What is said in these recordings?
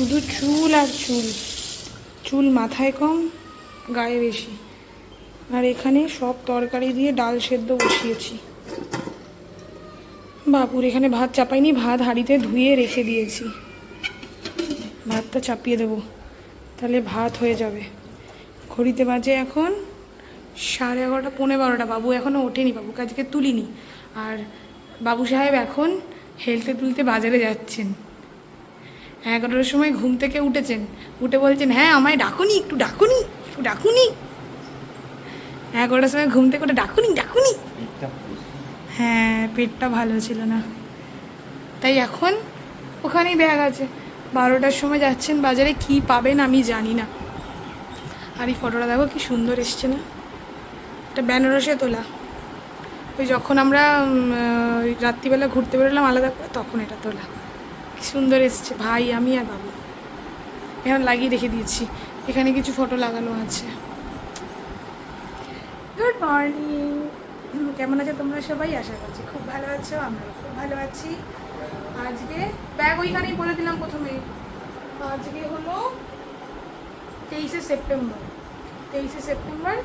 শুধু চুল আর চুল। চুল মাথায় কম, গায়ে বেশি। আর এখানে সব তরকারি দিয়ে ডাল সেদ্ধ বসিয়েছি। বাপুর এখানে ভাত চাপাইনি, ভাত হাঁড়িতে ধুয়ে রেখে দিয়েছি। ভাতটা চাপিয়ে দেবো, তাহলে ভাত হয়ে যাবে। ঘড়িতে বাজে এখন সাড়ে এগারোটা, পৌনে বারোটা। বাবু এখনও ওঠেনি বাবু আজকে তুলিনি। আর বাবু সাহেব এখন হেলতে তুলতে বাজারে যাচ্ছেন। এগারোটার সময় ঘুম থেকে উঠেছেন। উঠে বলছেন হ্যাঁ আমায় ডাকুনি একটু ডাকুনি একটু ডাকুনি। এগারোটার সময় ঘুম থেকে ওটা ডাকুনি ডাকুনি। হ্যাঁ পেটটা ভালো ছিল না। তাই এখন ওখানেই ব্যাগ আছে। বারোটার সময় যাচ্ছেন বাজারে কি পাবেন আমি জানি না। আর এই ফটোটা দেখো কি সুন্দর এসছে না? এটা বেনারসে তোলা। ওই যখন আমরা ওই রাত্রিবেলা ঘুরতে বেরোলাম আলাদা করে তখন এটা তোলা। কি সুন্দর এসছে। ভাই, আমি আর বাবু। এখানে লাগিয়ে রেখে দিয়েছি। এখানে কিছু ফটো লাগানো আছে। গুড মর্নিং কেমন আছো তোমরা সবাই? আশা করছি খুব ভালো আছো আমরা খুব ভালো আছি। আজকে ব্যাগ ওইখানেই বলে দিলাম প্রথমে। আজকে হলো তেইশে সেপ্টেম্বর। তেইশে সেপ্টেম্বর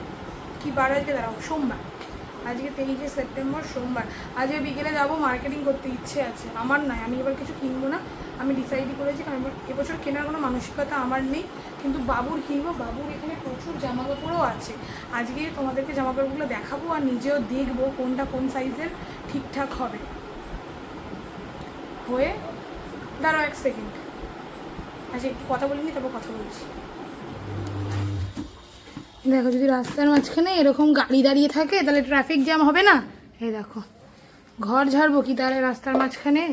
কি বার আজকে দাঁড়াও, সোমবার। আজকে তেইশে সেপ্টেম্বর, সোমবার। আজকে বিকেলে যাব মার্কেটিং করতে ইচ্ছে আছে। আমার নয় আমি এবার কিছু কিনবো না। আমি ডিসাইডই করেছি, কারণ এবছর কেনার কোনো মানসিকতা আমার নেই। কিন্তু বাবুর কিনবো, বাবুর এখানে প্রচুর জামা কাপড়ও আছে। আজকে তোমাদেরকে জামা কাপড়গুলো দেখাবো আর নিজেও দেখব কোনটা কোন সাইজের ঠিকঠাক হবে। হয়ে দাঁড়াও এক সেকেন্ড আচ্ছা একটু কথা বলিনি, তারপর কথা বলছি। দেখো যদি রাস্তার মাঝখানে এরকম গাড়ি দাঁড়িয়ে থাকে, তাহলে ট্রাফিক জ্যাম হবে না? এই দেখো, ঘর ঝাড়বো কি তাহলে রাস্তার মাঝখানে?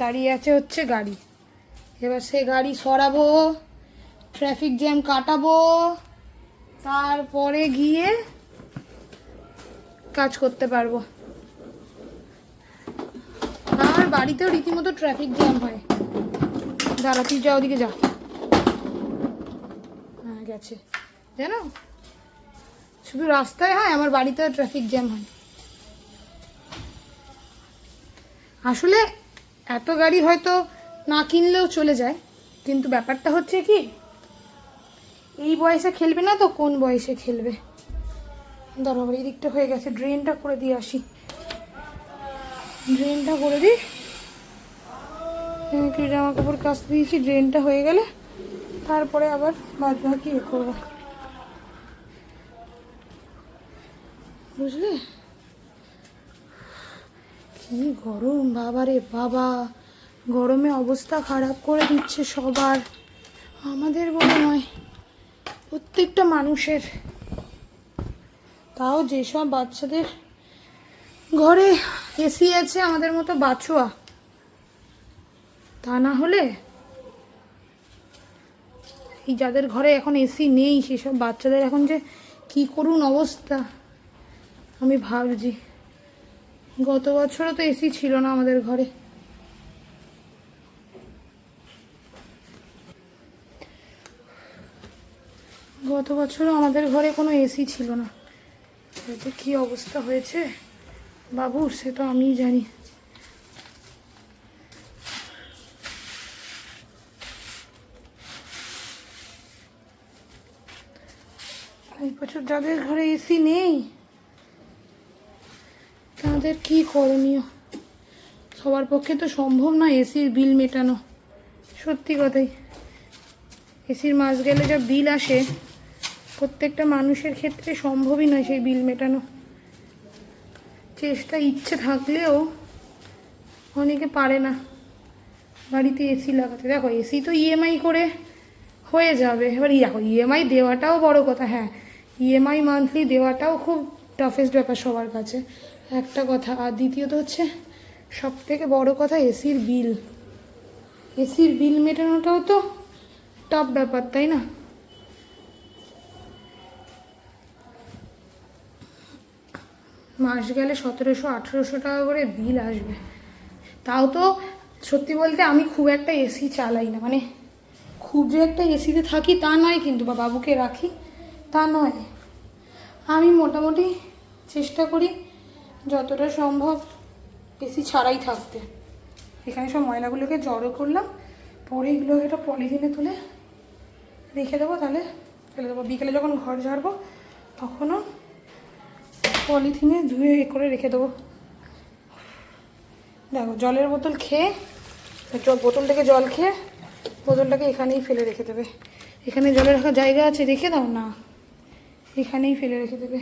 দাঁড়িয়ে আছে হচ্ছে গাড়ি। এবার সে গাড়ি সরাবো ট্রাফিক জ্যাম কাটাবো, তারপরে গিয়ে কাজ করতে পারব। আমার বাড়িতেও রীতিমতো ট্রাফিক জ্যাম হয়। দাঁড়া, তুই যা ওদিকে যা। গেছে। জানো? শুধু রাস্তায় হয়, আমার বাড়িতেও ট্রাফিক জ্যাম হয়। আসলে এত গাড়ি হয়তো না কিনলেও চলে যায়, কিন্তু ব্যাপারটা হচ্ছে কি, এই বয়সে খেলবে না তো, কোন বয়সে খেলবে? দাঁড়া এই দিকটা হয়ে গেছে ড্রেনটা করে দিয়ে আসি। ড্রেনটা করে দিই। জামা কাপড় কাচতে দিয়েছি ড্রেনটা হয়ে গেলে তারপরে আবার বাদ বাকি করব। বুঝলে? কি গরম বাবা রে বাবা। গরমে অবস্থা খারাপ করে দিচ্ছে সবার। আমাদের বলে নয় প্রত্যেকটা মানুষের। তাও যেসব বাচ্চাদের ঘরে এসি আছে আমাদের মতো বাছুয়া। তা না হলে এই যাদের ঘরে এখন এসি নেই, সেসব বাচ্চাদের এখন যে কি করুন অবস্থা? আমি ভাবছি, গত বছরও তো এসি ছিল না আমাদের ঘরে। গত বছরও আমাদের ঘরে কোনো এসি ছিল না। কি অবস্থা হয়েছে? বাবুর সে তো আমিই জানি এই বছর যাদের ঘরে এসি নেই, তাদের কি করণীয়? সবার পক্ষে তো সম্ভব না এসির বিল মেটানো। সত্যি কথাই, এসির মাস গেলে যা বিল আসে, প্রত্যেকটা মানুষের ক্ষেত্রে সম্ভবই নয় সেই বিল মেটানো। চেষ্টা ইচ্ছে থাকলেও অনেকে পারে না বাড়িতে এসি লাগাতে। দেখো, এসি তো ইএমআই করে হয়ে যাবে। এবার দেখো ইএমআই দেওয়াটাও বড় কথা হ্যাঁ। ইএমআই মান্থলি দেওয়াটাও খুব টাফেস্ট ব্যাপার সবার কাছে। একটা কথা, আর দ্বিতীয়ত হচ্ছে সব থেকে বড় কথা এসির বিল। এসির বিল মেটানোটাও তো টাফ ব্যাপার, তাই না? মাস গেলে সতেরোশো, আঠেরোশো টাকা করে বিল আসবে। তাও তো সত্যি বলতে আমি খুব একটা এসি চালাই না। মানে খুব যে একটা এসিতে থাকি তা নয় কিন্তু, বা বাবুকে রাখি তা নয়। আমি মোটামুটি চেষ্টা করি যতটা সম্ভব এসি ছাড়াই থাকতে। এখানে সব ময়লাগুলোকে জড়ো করলাম, পরে এগুলো একটা পলিথিনে তুলে রেখে দেবো, তাহলে ফেলে দেবো। বিকেলে যখন ঘর ঝাড়বো, তখনও পলিথিনে ধুয়ে এ করে রেখে দেবো। দেখো, জলের বোতল খেয়ে বোতল থেকে জল খেয়ে, বোতলটাকে এখানেই ফেলে রেখে দেবে। এখানে জলের রাখার জায়গা আছে, রেখে দাও না। এখানেই ফেলে রেখে দেবে।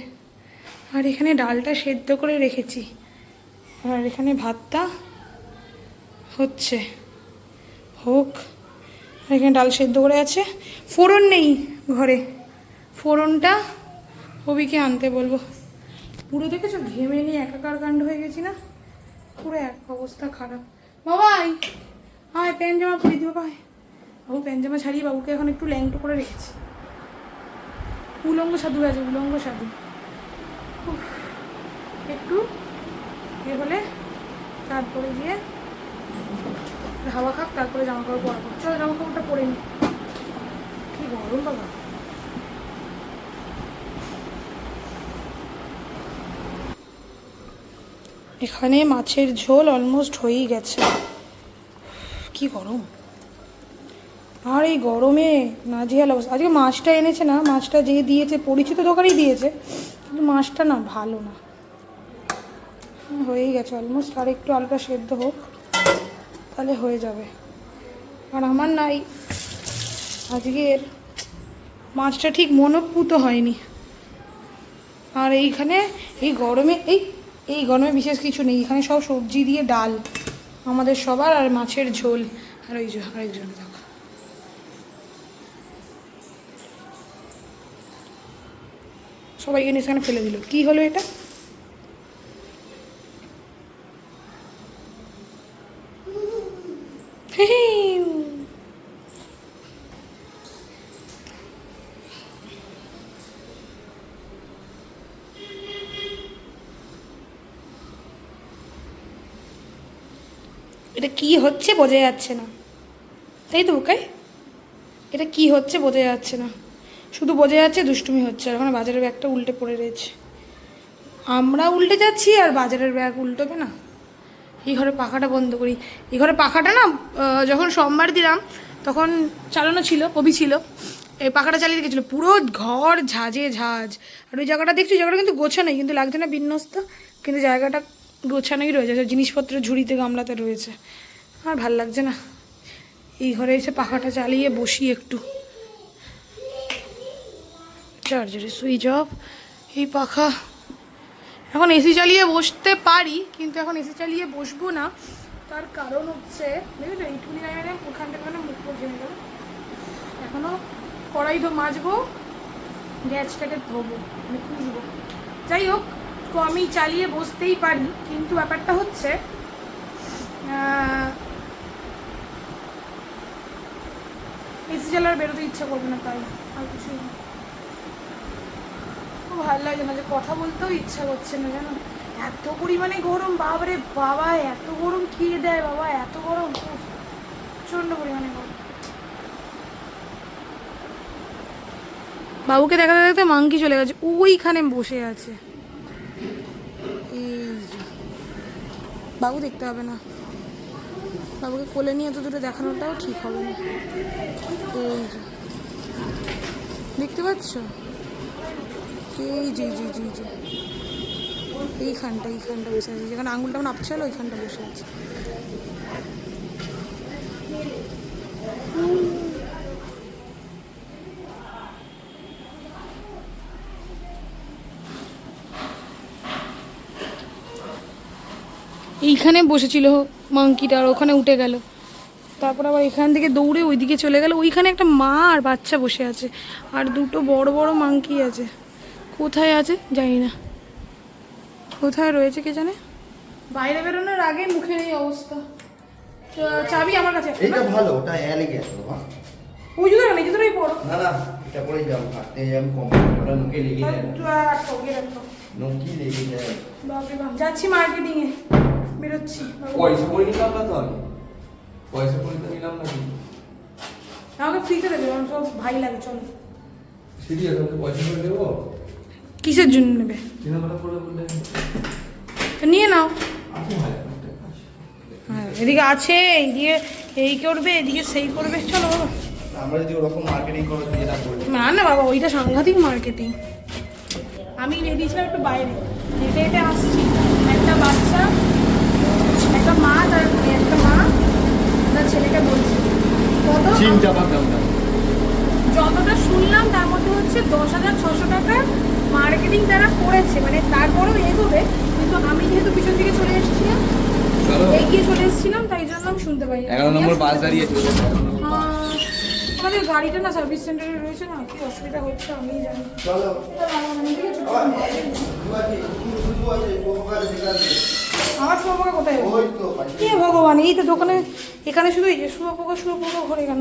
আর এখানে ডালটা সেদ্ধ করে রেখেছি। আর এখানে ভাতটা হচ্ছে। হোক এখানে ডাল সেদ্ধ করে আছে। ফোড়ন নেই ঘরে। ফোড়নটা হবিকে আনতে বলব। পুরো দেখেছ? ঘেমে নিয়ে একাকার কাণ্ড হয়ে গেছি না? পুরো এক অবস্থা খারাপ। বাবাই! আয়, প্যান্ট জামা পরিয়ে দিও ভাই বাবু, প্যান্ট জামা ছাড়িয়ে বাবুকে এখন একটু ল্যাংটো করে রেখেছি। উলঙ্গ সাধু আছে, উলঙ্গ সাধু। একটু এ হলে তারপরে গিয়ে হাওয়া খাক, তারপরে জামা কাপড় পরাবো চলো জামা কাপড়টা পরে নি। কি গরম বাবা। এখানে মাছের ঝোল অলমোস্ট হয়েই গেছে। কি গরম। আর এই গরমে, নাজিয়াল অবস্থা। আজকে মাছটা এনেছে না, মাছটা যে দিয়েছে, পরিচিত দোকানেই দিয়েছে, কিন্তু মাছটা না ভালো না। হয়েই গেছে অলমোস্ট আর একটু আলকা সেদ্ধ হোক, তাহলে হয়ে যাবে। আর আমার নাই আজকের মাছটা ঠিক মনোপুত হয়নি। আর এইখানে, এই গরমে, এই এই গরমে বিশেষ কিছু নেই। এখানে সব সবজি দিয়ে ডাল, আমাদের সবার আর মাছের ঝোল। আর ওই আরেকজন। দেখো সবাই জিনিস এখানে ফেলে দিল। কি হলো এটা। এটা কি হচ্ছে বোঝা যাচ্ছে না। তাই তো, বুকাই? এটা কি হচ্ছে বোঝা যাচ্ছে না। শুধু বোঝা যাচ্ছে দুষ্টুমি হচ্ছে, আর ওখানে বাজারের ব্যাগটা উল্টে পড়ে রয়েছে। আমরা উল্টে যাচ্ছি, আর বাজারের ব্যাগ উল্টোবে না। এই ঘরে পাখাটা বন্ধ করি। এই ঘরে পাখাটা না যখন সোমবার দিলাম, তখন চালানো ছিল, কবি ছিল। এই পাখাটা চালিয়ে রেখেছিল। পুরো ঘর ঝাঁঝে ঝাঁঝ। আর ওই জায়গাটা দেখছি জায়গাটা কিন্তু গোছানোই, কিন্তু লাগছে না বিন্যস্ত, কিন্তু জায়গাটা গোছানোই রয়েছে। জিনিসপত্র ঝুড়িতে, গামলাতে রয়েছে। আর ভালো লাগছে না। এই ঘরে এসে পাখাটা চালিয়ে বসি একটু। চার্জারে সুইচ অফ। এই পাখা। এখন এসি চালিয়ে বসতে পারি, কিন্তু এখন এসি চালিয়ে বসবো না। তার কারণ হচ্ছে এইটুকুনি জায়গাটা ওখান থেকে মানে মুখ জেনে গেলো এখনও কড়াই তো মাজবো, গ্যাসটাকে ধোবো মানে খুঁজবো যাই হোক, তো আমি চালিয়ে বসতেই পারি, কিন্তু ব্যাপারটা হচ্ছে এসি চালার বেরোতে ইচ্ছা করবে না তাই, আর কিছুই না। ভালো লাগে না যে কথা বলতেও ইচ্ছা করছে না, জানো? এত পরিমাণে গরম বাবারে বাবা, এত গরম কি দেয় বাবা? এত গরম প্রচণ্ড পরিমাণে গরম। বাবুকে দেখাতে দেখতে মাংকি চলে গেছে, ওইখানে বসে আছে। বাবু দেখতে হবে না। বাবুকে কোলে নিয়ে এত দূরে দেখানোটাও ঠিক হবে না। এই দেখতে পাচ্ছ? এই যে জি জি জি এইখানটা এইখানটা বসে আছে। যেখানে আঙুলটা আমার আপছে হলো ওইখানটা বসে আছে। এইখানে বসেছিল মাংকিটা আর ওখানে উঠে গেল। তারপর আবার এখান থেকে দৌড়ে ওইদিকে চলে গেল। ওইখানে একটা মা আর বাচ্চা বসে আছে। আর দুটো বড় বড় মাংকি আছে। কোথায় আছে? জানি না। কোথায় রয়েছে কে জানে? বাইরে বেরোনোর আগে মুখের এই অবস্থা। চাবি আমার কাছে আছে। এইটা না? ভালো ওটা এলে গেছে বাবা। ওই জুতো না এই জুতোটাই পড়ো না না এটা পরেই যাব হাঁটতে যাব কম ওটা নুকে লেগে যায়। নুকি লেগে যায়। বাপরে বাপ যাচ্ছি মার্কেটিং এ। বেরোচ্ছি। পয়সা করে নিলাম না তো আমি পয়সা করে তো নিলাম না কিন্তু। আমাকে ফ্রিতে দেবে আমার সব ভাই লাগে চলো। সিরিয়াস আমাকে পয়সা করে দেবো? কিসের জন্য নেবে? নিয়ে নাও। হ্যাঁ এদিকে আছে দিয়ে এই করবে এদিকে সেই করবে। চলো বাবা। আমরা যদি ওরকম মার্কেটিং করো যেটা না না বাবা ওইটা সাংঘাতিক মার্কেটিং আমি রেডি ছিলাম একটু বাইরে। হেঁটে হেঁটে আসছি। একটা বাচ্চা একটা মা তার একটা মা তার ছেলেকে বলছে। কত? চিন চাপার দামটা যতটা শুনলাম তার মধ্যে হচ্ছে দশ হাজার ছশো টাকা মার্কেটিং তারা করেছে। মানে তারপরেও এগোবে কিন্তু আমি যেহেতু পিছন দিকে চলে এসেছিলাম এগিয়ে চলে এসেছিলাম তাই জন্য আমি শুনতে পাই এগারো নম্বর বাস দাঁড়িয়েছে আমাদের গাড়িটা না সার্ভিস সেন্টারে রয়েছে না কি অসুবিধা হচ্ছে আমি জানি চলো। মানে আমার শুয়োপোকা কোথায়। কে ভগবান? এই তো দোকানে এখানে শুধু এই যে শুয়োপোকা শুয়োপোকা ঘরে কেন?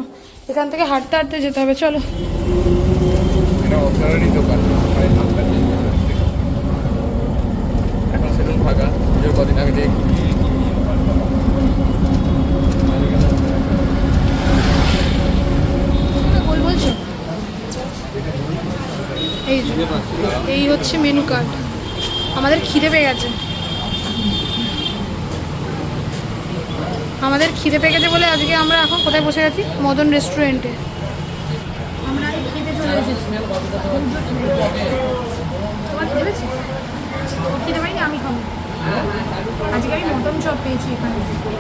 এখান থেকে হাঁটতে হাঁটতে যেতে হবে চলো। কদিন আগে দেখি। বলছো? এই যে এই হচ্ছে মেনু কার্ড আমাদের খিদে পেয়ে গেছে। আমাদের খিদে পেয়ে গেছে বলে আজকে আমরা এখন কোথায় বসে গেছি মদন রেস্টুরেন্টে আমরা খেতে চলে এসেছি। তোমার খিদে পাইনি আমি খাব। আজকে আমি মটন চপ পেয়েছি এখানে।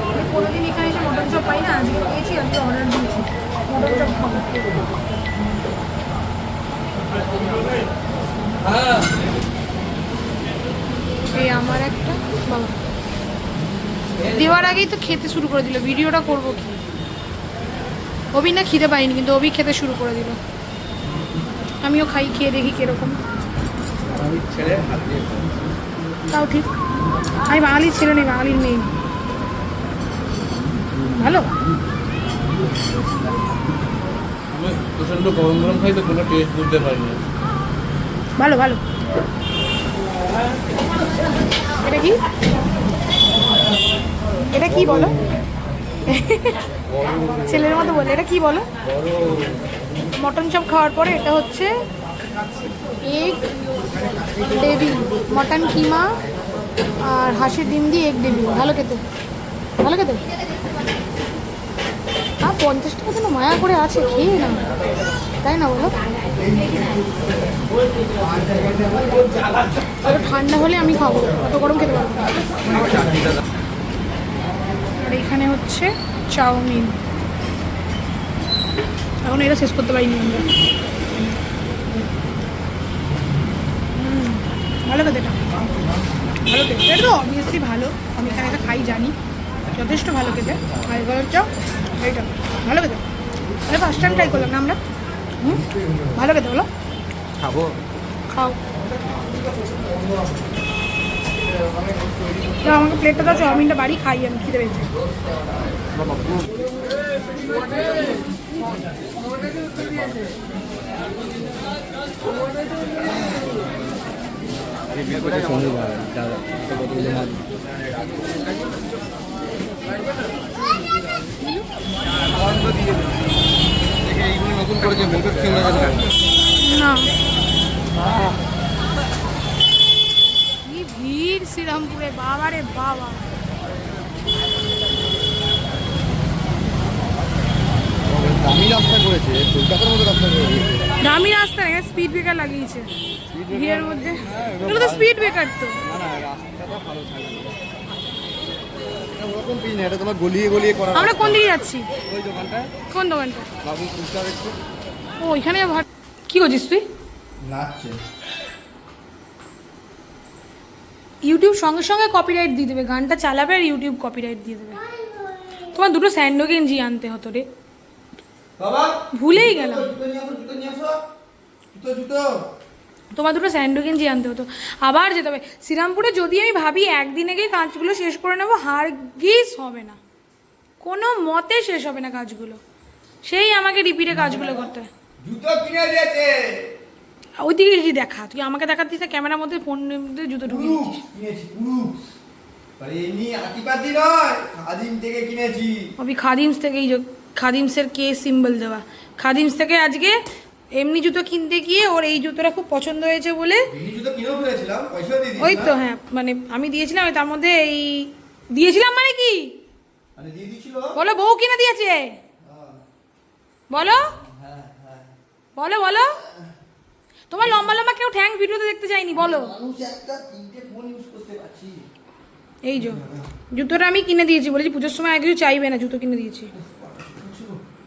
আমি কোনোদিন এখানে এসে মটন চপ পাই না আজকে পেয়েছি আজকে অর্ডার দিয়েছি। মটন চপ খাব। এই আমার একটা বাবা। দেওয়ার আগেই তো খেতে শুরু করে দিল। ভিডিওটা করব কি? অভি না খিদে পাইনি কিন্তু অভি খেতে শুরু করে দিল। আমিও খাই খেয়ে দেখি কীরকম। তাও ঠিক। আমি বাঙালির ছেলে নেই বাঙালির মেয়ে। ভালো? আমি প্রচণ্ড গরম গরম খাই তো কোনো টেস্ট বুঝতে পারিনি। ভালো ভালো। এটা কি? এটা কি বলো? ছেলের মতো বলে, এটা কি বলো? মটন চপ খাওয়ার পরে এটা হচ্ছে এগ ডেভিল মটন কিমা আর হাঁসের ডিম দিয়ে এগ ডেভিল ভালো খেতে। ভালো খেতে? আর পঞ্চাশ টাকা যেন মায়া করে আছে, খেয়ে না তাই না বলো? ঠান্ডা হলে আমি খাব, অত গরম খেতে পারব এখানে হচ্ছে চাউমিন। এখন এটা শেষ করতে পারিনি আমরা। ভালো খেতে এটা। ভালো খেতে এটা তো অবভিয়াসলি ভালো। আমি এখানে এটা খাই জানি। যথেষ্ট ভালো খেতে। আর এবার হচ্ছে এইটা। ভালো খেতে। এটা ফার্স্ট টাইম ট্রাই করলাম না আমরা? হুম ভালো খেতে বলো। খাব। খাও। দাও, আমাকে প্লেটটা দাও চাউমিনটা বাড়ি খাই আমি খিদে পেয়েছে। সঙ্গে দাদা কতগুলো মাছ এইগুলো নতুন করেছে মোটর খেয়ে না কি ভিড় শ্রীরামপুরে বাবা রে বাবা। দামি রাস্তা করেছে কলকাতার মতো রাস্তা করেছে। দামি রাস্তা নেই স্পিড ব্রেকার লাগিয়েছে। ভিড়ের মধ্যে এগুলো তো স্পিড ব্রেকার তো। আমরা কোন দিকে যাচ্ছি? কোন দোকানটা ওইখানে কি করছিস তুই? নাচছে। ইউটিউব সঙ্গে সঙ্গে কপিরাইট দিয়ে দেবে। গানটা চালাবে আর ইউটিউব কপিরাইট দিয়ে দেবে। তোমার দুটো স্যান্ডো গেঞ্জি আনতে হতো রে। ভুলেই গেলাম। তোমার দুটো স্যান্ডো গেঞ্জি আনতে হতো। আবার যেতে হবে। শ্রীরামপুরে যদি আমি ভাবি একদিনে গিয়ে কাজগুলো শেষ করে নেব হারগিস হবে না। কোনো মতে শেষ হবে না কাজগুলো। সেই আমাকে রিপিটে কাজগুলো করতে হয়। জুতো কিনে দিয়েছে। ওই দিকে যদি দেখা। তুই আমাকে দেখাচ্ছিস না ক্যামেরার মধ্যে ফোনের মধ্যে জুতো ঢুকিয়ে দিচ্ছিস। আমি খাদিমস থেকে এই যে খাদিমসের কে সিম্বল দেওয়া। খাদিমস থেকে আজকে এমনি জুতো কিনতে গিয়ে ওর এই জুতোটা খুব পছন্দ হয়েছে বলে ওই দিয়েছিলাম তো হ্যাঁ মানে আমি দিয়েছিলাম তার মধ্যে এই দিয়েছিলাম মানে কি? মানে বলো বউ কিনে দিয়েছে। হ্যাঁ, বলো। হ্যাঁ হ্যাঁ। বলো বলো। তোমার লম্বা লম্বা কেউ ঠ্যাং ভিডিওতে দেখতে চাইনি বলো। এই যে জুতোটা আমি কিনে দিয়েছি বলেছি পুজোর সময় আর কিছু চাইবে না জুতো কিনে দিয়েছি।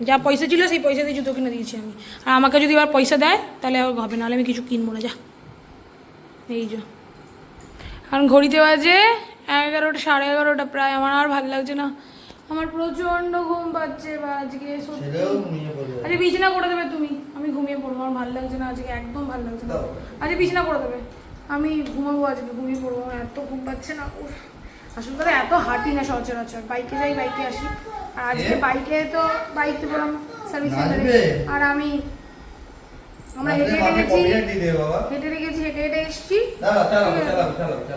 যা পয়সা ছিল সেই পয়সা দিয়ে জুতো কিনে দিয়েছি আমি। আর আমাকে যদি আবার পয়সা দেয় তাহলে আর হবে নাহলে আমি কিছু কিনবো না যা। এই যে। কারণ ঘড়িতে বাজে এগারোটা সাড়ে এগারোটা প্রায় আমার আর ভালো লাগছে না। আমার প্রচণ্ড ঘুম পাচ্ছে বা আজকে সত্যি ঘুমিয়ে বিছানা করে দেবে তুমি? আমি ঘুমিয়ে পড়ব আমার ভালো লাগছে না আজকে একদম ভালো লাগছে না। আজকে বিছানা করে দেবে আমি ঘুমাবো আজকে ঘুমিয়ে পড়ব আমার এত ঘুম পাচ্ছে না উফ। আসলে কথা এত হাঁটি না সচরাচর বাইকে যাই বাইকে আসি। আর আজকে বাইকে তো বাইক তো বললাম সার্ভিস সেন্টারে আর আমি আমরা হেঁটে হেঁটে গেছি হেঁটে হেঁটে গেছি হেঁটে হেঁটে এসছি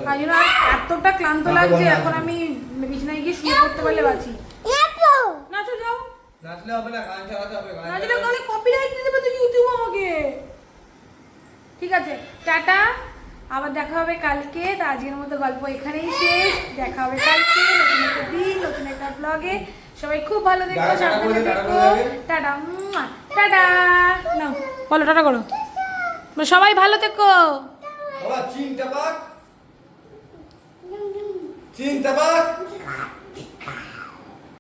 তাই জন্য এতটা ক্লান্ত লাগছে এখন আমি বিছানায় গিয়ে শুয়ে পড়তে পারলে বাঁচি। নাচলে হবে না গান চালাতে হবে গান নাচলে তাহলে কপিরাইট দিয়ে দেবে তো ইউটিউব আমাকে। ঠিক আছে টাটা। আবার দেখা হবে কালকে তো আজকের মতো গল্প এখানেই শেষ। দেখা হবে কালকে নতুন একটা দিন নতুন একটা ব্লগে সবাই খুব ভালো থেকো টাটা সাবধানে বলে টাটা টাটা নাও বলো টাটা করো। সবাই ভালো থেকো। চিনটা পাক?